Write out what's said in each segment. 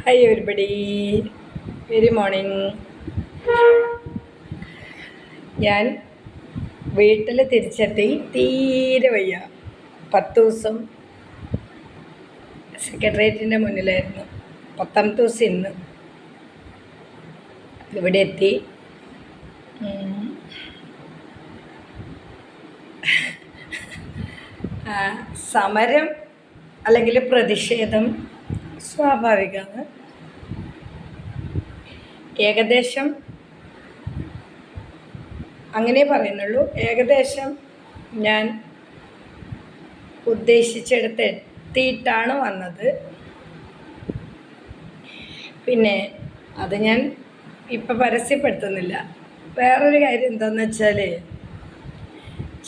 Hi everybody very morning ഞാൻ വീട്ടിൽ തിരിച്ചെത്തി തീരെ വയ്യ. പത്ത് ദിവസം സെക്രട്ടേറിയറ്റിന്റെ മുന്നിലായിരുന്നു. പത്താമത്തെ ദിവസം ഇന്ന്. ഇവിടെ എത്തി. സമരം അല്ലെങ്കിൽ പ്രതിഷേധം സ്വാഭാവികമാണ്. ഏകദേശം അങ്ങനെ പറയുന്നുള്ളൂ. ഏകദേശം ഞാൻ ഉദ്ദേശിച്ചെടുത്ത് എത്തിയിട്ടാണ് വന്നത്. പിന്നെ അത് ഞാൻ ഇപ്പം പരസ്യപ്പെടുത്തുന്നില്ല. വേറൊരു കാര്യം എന്താണെന്ന് വെച്ചാൽ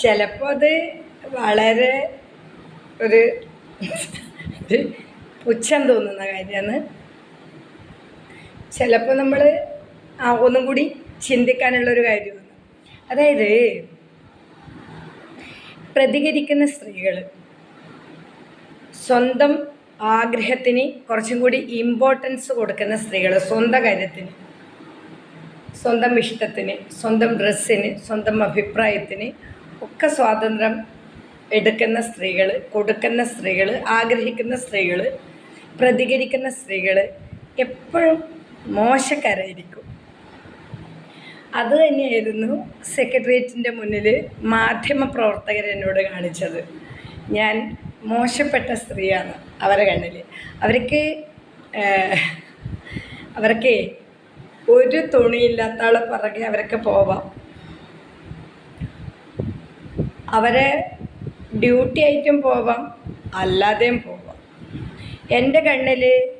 ചിലപ്പോൾ അത് വളരെ ഒരു പുച്ഛം തോന്നുന്ന കാര്യമാണ്. ചിലപ്പോൾ നമ്മൾ ഒന്നും കൂടി ചിന്തിക്കാനുള്ളൊരു കാര്യമാണ് അതായത് പ്രതികരിക്കുന്ന സ്ത്രീകൾ സ്വന്തം ആഗ്രഹത്തിന് കുറച്ചും കൂടി ഇമ്പോർട്ടൻസ് കൊടുക്കുന്ന സ്ത്രീകൾ സ്വന്തം കാര്യത്തിന് സ്വന്തം ഇഷ്ടത്തിന് സ്വന്തം ഡ്രസ്സിന് സ്വന്തം അഭിപ്രായത്തിന് ഒക്കെ സ്വാതന്ത്ര്യം എടുക്കുന്ന സ്ത്രീകൾ കൊടുക്കുന്ന സ്ത്രീകൾ ആഗ്രഹിക്കുന്ന സ്ത്രീകൾ പ്രതികരിക്കുന്ന സ്ത്രീകൾ എപ്പോഴും മോശക്കാരായിരിക്കും. അത് തന്നെയായിരുന്നു സെക്രട്ടേറിയറ്റിന്റെ മുന്നിൽ മാധ്യമ പ്രവർത്തകർ എന്നോട് കാണിച്ചത്. ഞാൻ മോശപ്പെട്ട സ്ത്രീയാണ് അവരെ കണ്ണിൽ അവർക്ക് അവർക്ക് ഒരു തുണിയില്ലാത്ത ആളെ പിറകെ അവർക്ക് പോവാം. അവരെ ഡ്യൂട്ടി ആയിട്ടും പോവാം അല്ലാതെയും പോവാം. എന്റെ കണ്ണിൽ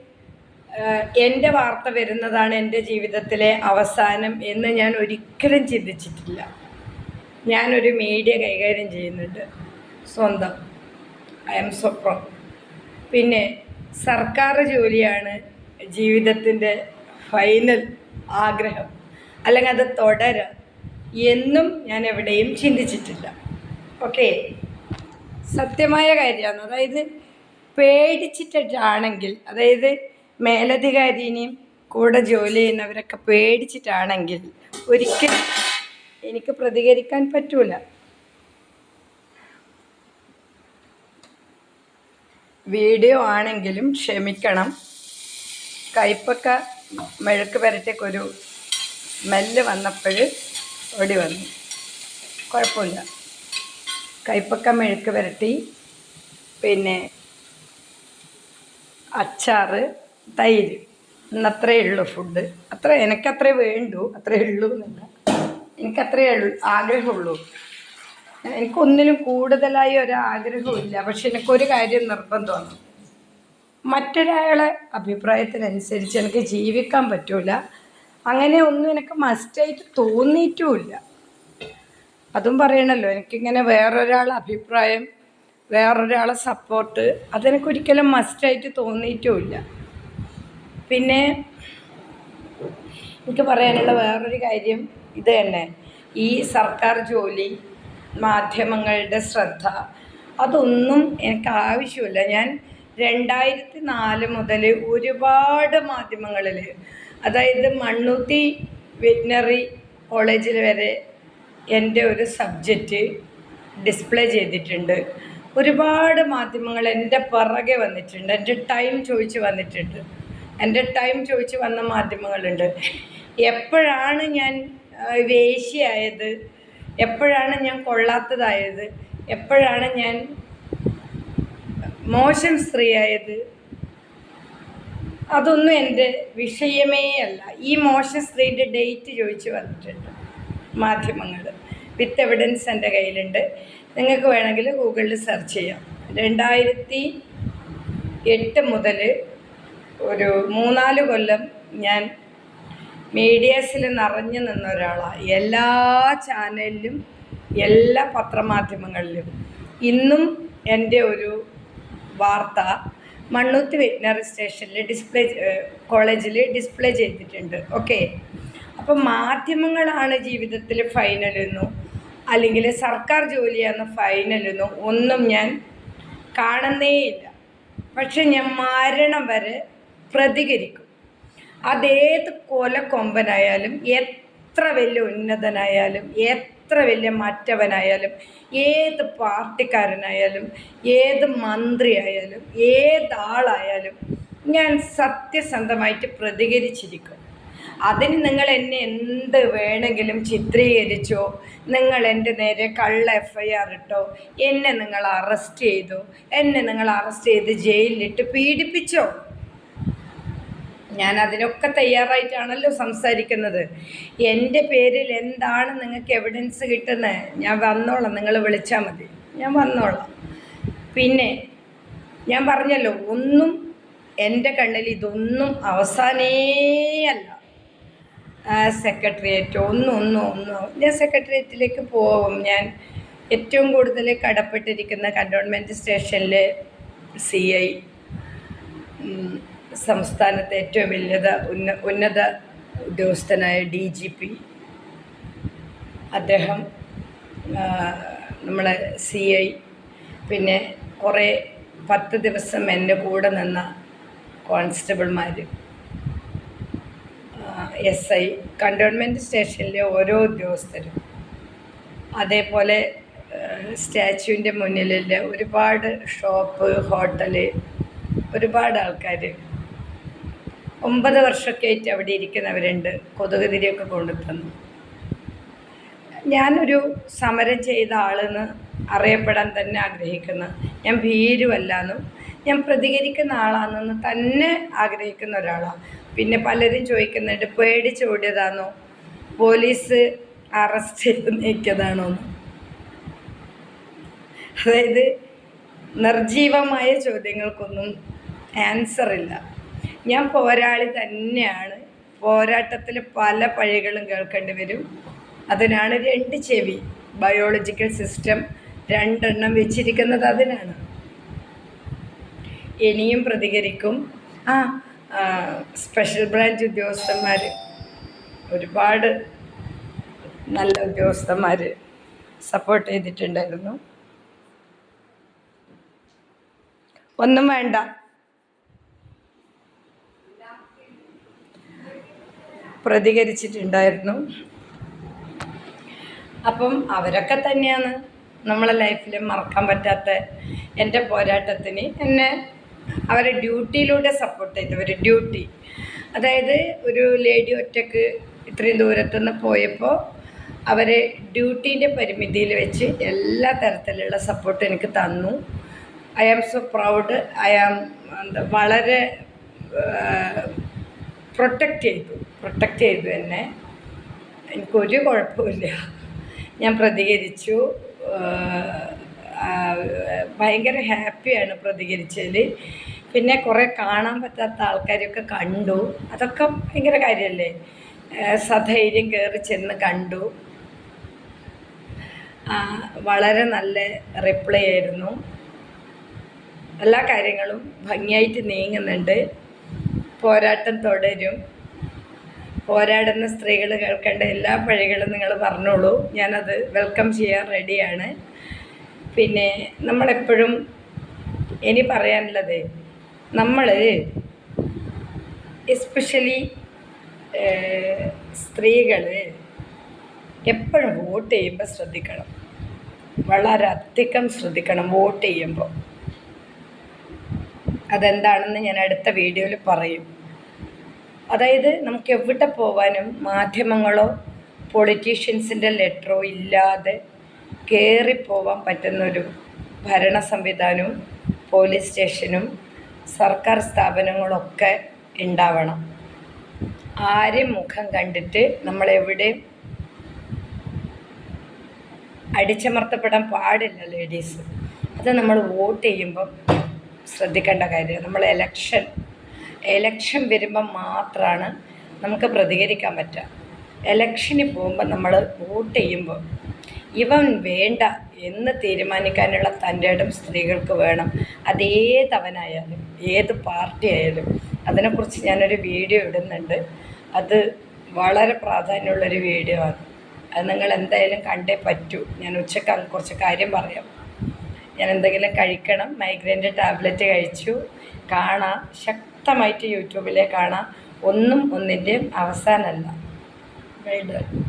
എന്റെ വാർത്ത വരുന്നതാണ് എന്റെ ജീവിതത്തിലെ അവസാനം എന്ന് ഞാൻ ഒരിക്കലും ചിന്തിച്ചിട്ടില്ല. ഞാനൊരു മീഡിയ കൈകാര്യം ചെയ്യുന്നുണ്ട്. സ്വന്തം. ഐ എം സ്വപ്നം. പിന്നെ സർക്കാർ ജോലിയാണ് ജീവിതത്തിന്റെ ഫൈനൽ ആഗ്രഹം. അല്ലെങ്കിൽ അത് തുടരാം എന്നും ഞാൻ എവിടെയും ചിന്തിച്ചിട്ടില്ല. ഓക്കെ? സത്യമായ കാര്യമാണ്. അതായത് പേടിച്ചിട്ടാണെങ്കിൽ അതായത് മേലധികാരിനെയും കൂടെ ജോലി ചെയ്യുന്നവരൊക്കെ പേടിച്ചിട്ടാണെങ്കിൽ ഒരിക്കലും എനിക്ക് പ്രതികരിക്കാൻ പറ്റൂല. വീഡിയോ ആണെങ്കിലും ക്ഷമിക്കണം. കയ്പൊക്കെ മെഴുക്ക് പുരട്ടിയൊക്കെ സ്മെല്ല് വന്നപ്പോൾ ഓടി വന്നു. കുഴപ്പമില്ല. കയ്പൊക്കെ മെഴുക്ക് വരട്ടി പിന്നെ അച്ചാറ് തൈര് ഇന്നത്രേ ഉള്ളൂ ഫുഡ് അത്ര എനിക്കത്രേ വേണ്ടു അത്രേ ഉള്ളൂ എന്നല്ല. എനിക്കത്രേ ആഗ്രഹമുള്ളൂ. എനിക്കൊന്നിനും കൂടുതലായി ഒരു ആഗ്രഹമില്ല പക്ഷെ എനിക്കൊരു കാര്യം നിർബന്ധമാണ്. മറ്റൊരാളെ അഭിപ്രായത്തിനനുസരിച്ച് എനിക്ക് ജീവിക്കാൻ പറ്റൂല. അങ്ങനെ ഒന്നും എനിക്ക് മസ്റ്റായിട്ട് തോന്നിയിട്ടുമില്ല. അതും പറയണല്ലോ എനിക്കിങ്ങനെ വേറൊരാളെ അഭിപ്രായം വേറൊരാളെ സപ്പോർട്ട് അതെനിക്ക് ഒരിക്കലും മസ്റ്റായിട്ട് തോന്നിയിട്ടുമില്ല. പിന്നെ എനിക്ക് പറയാനുള്ള വേറൊരു കാര്യം ഇത് തന്നെ. ഈ സർക്കാർ ജോലി മാധ്യമങ്ങളുടെ ശ്രദ്ധ അതൊന്നും എനിക്ക് ആവശ്യമില്ല. ഞാൻ രണ്ടായിരത്തി നാല് മുതൽ ഒരുപാട് മാധ്യമങ്ങളിൽ അതായത് മണ്ണൂത്തി വെറ്റിനറി കോളേജിൽ വരെ എന്റെ ഒരു സബ്ജക്റ്റ് ഡിസ്പ്ലേ ചെയ്തിട്ടുണ്ട്. ഒരുപാട് മാധ്യമങ്ങൾ എന്റെ പുറകെ വന്നിട്ടുണ്ട്. എന്റെ ടൈം ചോദിച്ച് വന്നിട്ടുണ്ട്. എന്റെ ടൈം ചോദിച്ച് വന്ന മാധ്യമങ്ങളുണ്ട്. എപ്പോഴാണ് ഞാൻ വേശിയായത് എപ്പോഴാണ് ഞാൻ കൊള്ളാത്തതായത്? എപ്പോഴാണ് ഞാൻ മോശം സ്ത്രീയായത്? അതൊന്നും എന്റെ വിഷയമേ അല്ല. ഈ മോശം സ്ത്രീയുടെ ഡേറ്റ് ചോദിച്ച് വന്നിട്ടുണ്ട് മാധ്യമങ്ങൾ. വിത്ത് എവിഡൻസ് എന്റെ കയ്യിലുണ്ട്. നിങ്ങൾക്ക് വേണമെങ്കിൽ ഗൂഗിളിൽ സെർച്ച് ചെയ്യാം. രണ്ടായിരത്തി എട്ട് മുതൽ ഒരു മൂന്നാൽ കൊല്ലം ഞാൻ മീഡിയാസിൽ നിറഞ്ഞു നിന്ന ഒരാളാണ് എല്ലാ ചാനലിലും എല്ലാ പത്രമാധ്യമങ്ങളിലും ഇന്നും എന്റെ ഒരു വാർത്ത മണ്ണൂത്ത് വെറ്റിനറി സ്റ്റേഷനിൽ ഡിസ്പ്ലേ കോളേജിൽ ഡിസ്പ്ലേ ചെയ്തിട്ടുണ്ട്. ഓക്കെ അപ്പം മാധ്യമങ്ങളാണ് ജീവിതത്തിൽ ഫൈനലെന്നോ അല്ലെങ്കിൽ സർക്കാർ ജോലിയാണ് ഫൈനലെന്നോ ഒന്നും ഞാൻ കാണുന്നേയില്ല പക്ഷെ ഞാൻ മരണം വരെ പ്രതികരിക്കും. അതേത് കൊലക്കൊമ്പനായാലും എത്ര വലിയ ഉന്നതനായാലും എത്ര വലിയ മറ്റവനായാലും ഏത് പാർട്ടിക്കാരനായാലും ഏത് മന്ത്രിയായാലും ഏതാളായാലും ഞാൻ സത്യസന്ധമായിട്ട് പ്രതികരിച്ചിരിക്കും. അതിന് നിങ്ങൾ എന്നെ എന്ത് വേണമെങ്കിലും ചിത്രീകരിച്ചോ? നിങ്ങൾ എന്റെ നേരെ കള്ള എഫ് ഐ ആർ ഇട്ടോ? എന്നെ നിങ്ങൾ അറസ്റ്റ് ചെയ്തു? എന്നെ നിങ്ങൾ അറസ്റ്റ് ചെയ്ത് ജയിലിലിട്ട് പീഡിപ്പിച്ചോ? ഞാൻ അതിനൊക്കെ തയ്യാറായിട്ടാണല്ലോ സംസാരിക്കുന്നത്. എന്റെ പേരിൽ എന്താണ് നിങ്ങൾക്ക് എവിഡൻസ് കിട്ടുന്നത് ഞാൻ വന്നോളാം. നിങ്ങൾ വിളിച്ചാൽ മതി. ഞാൻ വന്നോളാം. പിന്നെ ഞാൻ പറഞ്ഞല്ലോ ഒന്നും എന്റെ കണ്ണിൽ ഇതൊന്നും അവസാനേ അല്ല. സെക്രട്ടേറിയറ്റ് ഒന്നും ഒന്നും ഒന്നും. ഞാൻ സെക്രട്ടേറിയറ്റിലേക്ക് പോകും. ഞാൻ ഏറ്റവും കൂടുതൽ കടപ്പെട്ടിരിക്കുന്ന കണ്ടോൺമെന്റ് സ്റ്റേഷനിൽ സി ഐ സംസ്ഥാനത്തെ ഏറ്റവും വലിയത് ഉന്ന ഉന്നത ഉദ്യോഗസ്ഥനായ ഡി ജി പി അദ്ദേഹം നമ്മളെ സി ഐ പിന്നെ കുറേ പത്ത് ദിവസം എന്റെ കൂടെ നിന്ന കോൺസ്റ്റബിൾമാർ എസ് ഐ കണ്ടോൺമെന്റ് സ്റ്റേഷനിലെ ഓരോ ഉദ്യോഗസ്ഥരും. അതേപോലെ സ്റ്റാച്യുവിന്റെ മുന്നിലുള്ള ഒരുപാട് ഷോപ്പ് ഹോട്ടൽ ഒരുപാട് ആൾക്കാർ ഒമ്പത് വർഷമൊക്കെ ആയിട്ട് അവിടെ ഇരിക്കുന്നവരുണ്ട് കൊതുകുതിരിയൊക്കെ കൊണ്ടു തന്നു ഞാനൊരു സമരം ചെയ്ത ആളെന്ന് അറിയപ്പെടാൻ തന്നെ ആഗ്രഹിക്കുന്നു. ഞാൻ ഭീരുവല്ലാന്നും ഞാൻ പ്രതികരിക്കുന്ന ആളാണെന്ന് തന്നെ ആഗ്രഹിക്കുന്ന ഒരാളാണ് പിന്നെ പലരും ചോദിക്കുന്നുണ്ട് പേടിച്ചോടിയതാണോ പോലീസ് അറസ്റ്റ് ചെയ്ത് നീക്കിയതാണോ അതായത് നിർജീവമായ ചോദ്യങ്ങൾക്കൊന്നും ആൻസർ ഇല്ല. ഞാൻ പോരാളി തന്നെയാണ്. പോരാട്ടത്തിൽ പല പഴികളും കേൾക്കേണ്ടി വരും. അതിനാണ് രണ്ട് ചെവി ബയോളജിക്കൽ സിസ്റ്റം രണ്ടെണ്ണം വെച്ചിരിക്കുന്നത് അതിനാണ്. ഇനിയും പ്രതികരിക്കും. ആ, സ്പെഷ്യൽ ബ്രാഞ്ച് ഉദ്യോഗസ്ഥന്മാർ ഒരുപാട് നല്ല ഉദ്യോഗസ്ഥന്മാർ സപ്പോർട്ട് ചെയ്തിട്ടുണ്ടായിരുന്നു. ഒന്നും വേണ്ട. പ്രതികരിച്ചിട്ടുണ്ടായിരുന്നു. അപ്പം അവരൊക്കെ തന്നെയാണ് നമ്മളെ ലൈഫിൽ മറക്കാൻ പറ്റാത്ത എന്റെ പോരാട്ടത്തിന് എന്നെ അവരെ ഡ്യൂട്ടിയിലൂടെ സപ്പോർട്ട് ചെയ്തവർ ഡ്യൂട്ടി. അതായത് ഒരു ലേഡി ഒറ്റയ്ക്ക് ഇത്രയും ദൂരത്തുനിന്ന് പോയപ്പോൾ അവരെ ഡ്യൂട്ടീന്റെ പരിമിതിയിൽ വെച്ച് എല്ലാ തരത്തിലുള്ള സപ്പോർട്ട് എനിക്ക് തന്നു. I am so proud I am വളരെ പ്രൊട്ടക്റ്റ് ചെയ്തു. പ്രൊട്ടക്റ്റ് ചെയ്തു എന്നെ. എനിക്കൊരു കുഴപ്പമില്ല ഞാൻ പ്രതികരിച്ചു. ഭയങ്കര ഹാപ്പിയാണ് പ്രതികരിച്ചതിൽ പിന്നെ കുറേ കാണാൻ പറ്റാത്ത ആൾക്കാരെയൊക്കെ കണ്ടു. അതൊക്കെ ഭയങ്കര കാര്യമല്ലേ സധൈര്യം കയറി ചെന്ന് കണ്ടു. വളരെ നല്ല റിപ്ലൈ ആയിരുന്നു. എല്ലാ കാര്യങ്ങളും ഭംഗിയായിട്ട് നീങ്ങുന്നുണ്ട്. പോരാട്ടം തുടരും. പോരാടുന്ന സ്ത്രീകൾ കേൾക്കേണ്ട എല്ലാ പഴികളും നിങ്ങൾ പറഞ്ഞോളൂ. ഞാനത് വെൽക്കം ചെയ്യാൻ റെഡിയാണ്. പിന്നെ നമ്മളെപ്പോഴും ഇനി പറയാനുള്ളത് നമ്മൾ എസ്പെഷ്യലി സ്ത്രീകൾ എപ്പോഴും വോട്ട് ചെയ്യുമ്പോൾ ശ്രദ്ധിക്കണം. വളരെ അധികം ശ്രദ്ധിക്കണം വോട്ട് ചെയ്യുമ്പോൾ അതെന്താണെന്ന് ഞാൻ അടുത്ത വീഡിയോയിൽ പറയും. അതായത് നമുക്ക് എവിടെ പോവാനും മാധ്യമങ്ങളോ പൊളിറ്റീഷ്യൻസിന്റെ ലെറ്ററോ ഇല്ലാതെ കയറിപ്പോവാൻ പറ്റുന്നൊരു ഭരണ സംവിധാനവും പോലീസ് സ്റ്റേഷനും സർക്കാർ സ്ഥാപനങ്ങളൊക്കെ ഉണ്ടാവണം. ആരും മുഖം കണ്ടിട്ട് നമ്മളെവിടെയും അടിച്ചമർത്തപ്പെടാൻ പാടില്ല ലേഡീസ്. അത് നമ്മൾ വോട്ട് ചെയ്യുമ്പം ശ്രദ്ധിക്കേണ്ട കാര്യം നമ്മൾ എലക്ഷൻ എലക്ഷൻ വരുമ്പം മാത്രമാണ് നമുക്ക് പ്രതികരിക്കാൻ പറ്റുക. എലക്ഷന് പോകുമ്പോൾ നമ്മൾ വോട്ട് ചെയ്യുമ്പോൾ ഇവൻ വേണ്ട എന്ന് തീരുമാനിക്കാനുള്ള തന്റെ ഇടം സ്ത്രീകൾക്ക് വേണം. അതേതവനായാലും ഏത് പാർട്ടി ആയാലും അതിനെക്കുറിച്ച് ഞാനൊരു വീഡിയോ ഇടുന്നുണ്ട്. അത് വളരെ പ്രാധാന്യമുള്ളൊരു വീഡിയോ ആണ്. അത് നിങ്ങൾ എന്തായാലും കണ്ടേ പറ്റൂ. ഞാൻ ഉച്ചയ്ക്ക് കുറച്ച് കാര്യം പറയാം. ഞാൻ എന്തെങ്കിലും കഴിക്കണം. മൈഗ്രൈന്റെ ടാബ്ലറ്റ് കഴിച്ചു. കാണാം. ശക്തമായിട്ട് യൂട്യൂബിലെ കാണാം. ഒന്നും ഒന്നിന്റെയും അവസാനമല്ല. Well done